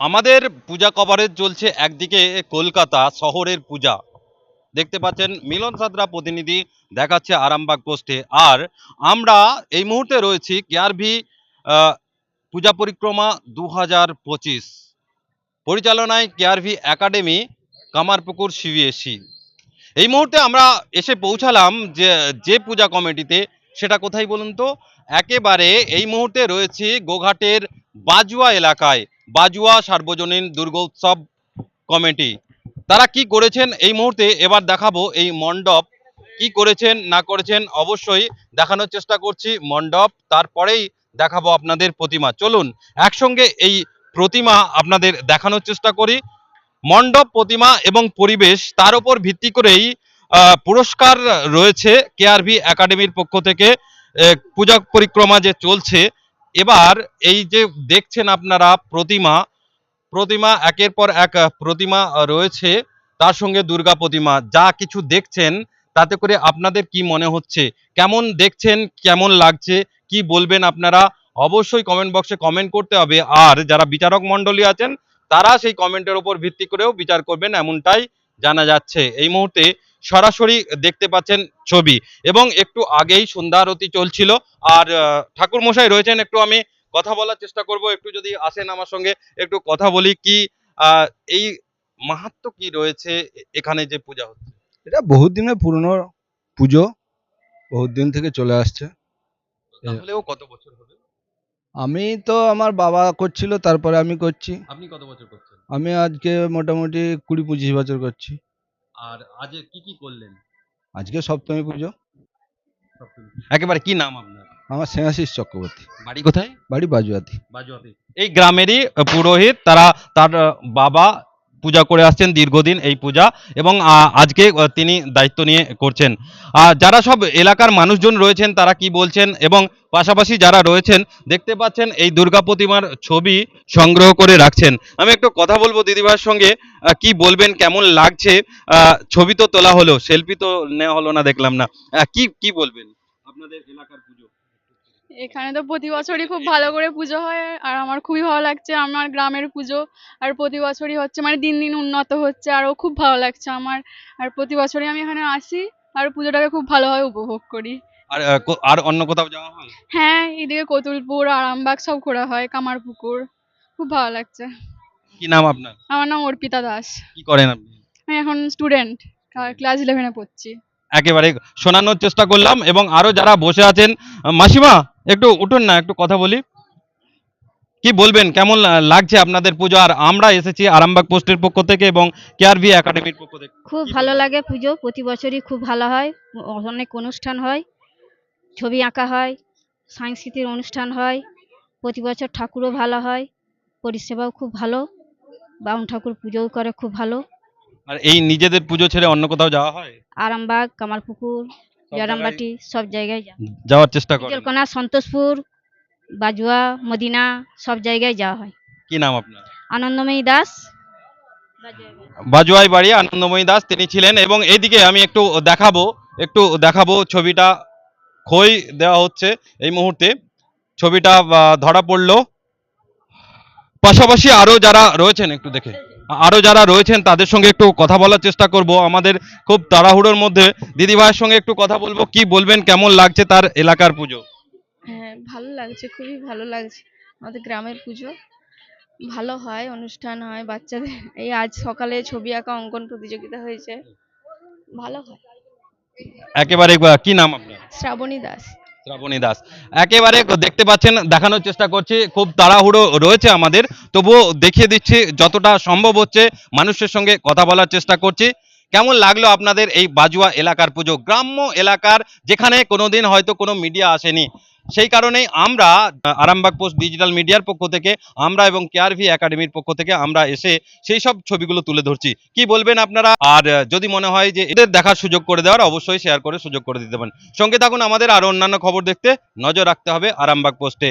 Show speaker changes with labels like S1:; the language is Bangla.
S1: আমাদের পূজা কভারেজ চলছে একদিকে কলকাতা শহরের পূজা। দেখতে পাচ্ছেন, মিলন সাদরা প্রতিনিধি দেখাচ্ছে আরামবাগ পোস্টে। আর আমরা এই মুহূর্তে রয়েছি কেআরভি পূজা পরিক্রমা দু হাজার পঁচিশ। পরিচালনায় কেআরভি একাডেমি, কামারপুকুর সিবিএসসি এই মুহূর্তে আমরা এসে পৌঁছালাম যে যে পূজা কমিটিতে, সেটা কোথায় বলুন তো? একেবারে এই মুহূর্তে রয়েছি গোঘাটের বাজুয়া এলাকায়। বাজুয়া সার্বজনীন দুর্গোৎসব কমিটি। তারা কি করেছেন এই মুহূর্তে? এবার দেখাবো এই মণ্ডপ। কি করেছেন, না করেছেন, অবশ্যই দেখানোর চেষ্টা করছি মণ্ডপ। তারপরেই দেখাবো আপনাদের প্রতিমা। চলুন, একসঙ্গে এই প্রতিমা আপনাদের দেখানোর চেষ্টা করি। মণ্ডপ, প্রতিমা এবং পরিবেশ, তার উপর ভিত্তি করেই পুরস্কার রয়েছে কেআরভি একাডেমির পক্ষ থেকে। পূজা পরিক্রমা যে চলছে এবার এই যে দেখছেন আপনারা প্রতিমা প্রতিমা একের পর এক প্রতিমা রয়েছে, তার সঙ্গে দুর্গা প্রতিমা। যা কিছু দেখছেন, তাতে করে আপনাদের কি মনে হচ্ছে? কেমন দেখছেন, কেমন লাগছে, কি বলবেন আপনারা? অবশ্যই কমেন্ট বক্সে কমেন্ট করতে হবে। আর যারা বিচারক মণ্ডলী আছেন, তারা সেই কমেন্টের উপর ভিত্তি করেও বিচার করবেন, এমনটাই জানা যাচ্ছে। এই মুহূর্তে সরাসরি দেখতে পাচ্ছেন ছবি। এবং একটু আগেই সন্ধ্যা আরতি চলছিল। আর ঠাকুর মশাই রয়েছেন একটু আমি কথা বলার চেষ্টা করব। একটু যদি আসেন আমার সঙ্গে একটু কথা বলি কি এই মাহাত্ম কি রয়েছে এখানে যে পূজা হচ্ছে?
S2: এটা বহুত দিনের পুরনো পুজো বহুত দিন থেকে চলে আসছে।
S1: তাহলেও কত বছর হবে?
S2: আমি তো আমার বাবা করছিল তারপরে আমি করছি।
S1: আপনি কত বছর করছেন?
S2: আমি আজকে মোটামুটি কুড়ি পঁচিশ বছর করছি।
S1: আর আজ কি কি করলেন?
S2: আজকে সপ্তমী পুজো।
S1: একেবারে কি নাম আপনার?
S2: আমার স্নেহাশিস চক্রবর্তী।
S1: বাড়ি কোথায়?
S2: বাড়ি বাজুয়াতি।
S1: বাজুয়াতে। এই গ্রামেরই পুরোহিত তারা তার বাবা পূজা করে আসছেন দীর্ঘদিন এই পূজা এবং আজকে তিনি দায়িত্ব নিয়ে করছেন। যারা সব এলাকার মানুষজন রয়েছেন, তারা কি বলছেন? এবং পাশাপাশি যারা রয়েছেন, দেখতে পাচ্ছেন এই দুর্গা প্রতিমার ছবি সংগ্রহ করে রাখছেন। আমি একটু কথা বলব দিদিভাইয়ের সঙ্গে কি বলবেন, কেমন লাগছে? ছবি তো তোলা হলো, সেলফি তো নেওয়া হলো না, দেখলাম না। কি কি বলবেন আপনাদের এলাকার পুজো?
S3: এখানে তো প্রতি বছরই খুব ভালো করে পুজো হয় আর আমার খুবই ভালো লাগছে আমার গ্রামের পুজো। আর প্রতি বছরই হচ্ছে মানে দিন দিন উন্নত হচ্ছে আরও খুব ভালো লাগছে আমার। আর প্রতি বছরই আমি এখানে আসি আর পুজোটাকে খুব ভালোভাবে উপভোগ করি।
S1: আর আর অন্য কোথাও যাওয়া হয়?
S3: হ্যাঁ এদিকে কতুলপুর আরামবাগ সব ঘোরা হয় কামারপুকুর খুব ভালো লাগছে।
S1: কি নাম আপনার?
S3: আমার নাম অর্পিতা দাস।
S1: কি করেন আপনি?
S3: আমি এখন স্টুডেন্ট ক্লাস ইলেভেনে পড়ছি।
S1: একেবারে শোনানোর চেষ্টা করলাম এবং আরও যারা বসে আছেন মাসিমা একটু উঠুন না একটু কথা বলি। কি বলবেন কেমন লাগছে আপনাদের পুজো? আর আমরা এসেছি আরামবাগ পোস্টের পক্ষ থেকে এবং কেআরভি একাডেমির পক্ষ থেকে।
S4: খুব ভালো লাগে পুজো প্রতি বছরই খুব ভালো হয় অনেক অনুষ্ঠান হয় ছবি আঁকা হয় সাংস্কৃতিক অনুষ্ঠান হয় প্রতি বছর ঠাকুরও ভালো হয় পরিষেবাও খুব ভালো বাউন ঠাকুর পুজোও করে খুব ভালো।
S1: আর এই নিজেদের পুজো ছেড়ে অন্য কোথাও যাওয়া হয়?
S4: আরামবাগ কামারপুকুর জয়রামবাটি সব জায়গায়
S1: যাওয়ার চেষ্টা করেন।
S4: জলকোনা সন্তোষপুর বাজুয়া মদিনা সব জায়গায় যাওয়া হয়।
S1: কি নাম আপনার?
S4: আনন্দময়ী দাস।
S1: বাজুয়াই বাড়ি আনন্দময়ী দাস তিনি ছিলেন। এবং এইদিকে আমি একটু দেখাবো একটু দেখাবো ছবিটা। খই দেওয়া হচ্ছে এই মুহূর্তে। ছবিটা আহ, ধরা পড়ল। পাশাপাশি আরও যারা রয়েছেন একটু দেখে। আরও যারা রয়েছেন তাদের সঙ্গে একটু কথা বলার চেষ্টা করব। আমাদের খুব তাড়াহুড়োর মধ্যে দিদি ভাইয়ের সঙ্গে একটু কথা বলব। কি বলবেন কেমন লাগছে তার এলাকার পুজো?
S5: হ্যাঁ ভালো লাগছে খুবই ভালো লাগছে আমাদের গ্রামের পুজো। ভালো হয় অনুষ্ঠান হয় বাচ্চাদের। এই আজ সকালে ছবি আঁকা অঙ্কন প্রতিযোগিতা হয়েছে। ভালো হয়।
S1: একেবারে কি নাম আপনার?
S5: শ্রাবণী দাস।
S1: শ্রাবণী দাস। একেবারে দেখতে পাচ্ছেন, দেখানোর চেষ্টা করছি, খুব তাড়াহুড়ো রয়েছে আমাদের, তবুও দেখিয়ে দিচ্ছি যতটা সম্ভব হচ্ছে, মানুষের সঙ্গে কথা বলার চেষ্টা করছি। কেমন লাগল আপনাদের এই বাজুয়া এলাকার পুজো? গ্রাম্য এলাকার যেখানে কোনোদিন হয়তো কোনো মিডিয়া আসেনি। সেই কারণেই আমরা আরামবাগ পোস্ট ডিজিটাল মিডিয়ার পক্ষ থেকে আমরা এবং কেআরভি একাডেমির পক্ষ থেকে আমরা এসে সেই সব ছবিগুলো তুলে ধরছি। কি বলবেন আপনারা? আর যদি মনে হয় যে এদের দেখার সুযোগ করে দেওয়ার, অবশ্যই শেয়ার করে সুযোগ করে দিতে পারেন। সঙ্গে থাকুন আমাদের আরও অন্যান্য খবর দেখতে। নজর রাখতে হবে আরামবাগ পোস্টে।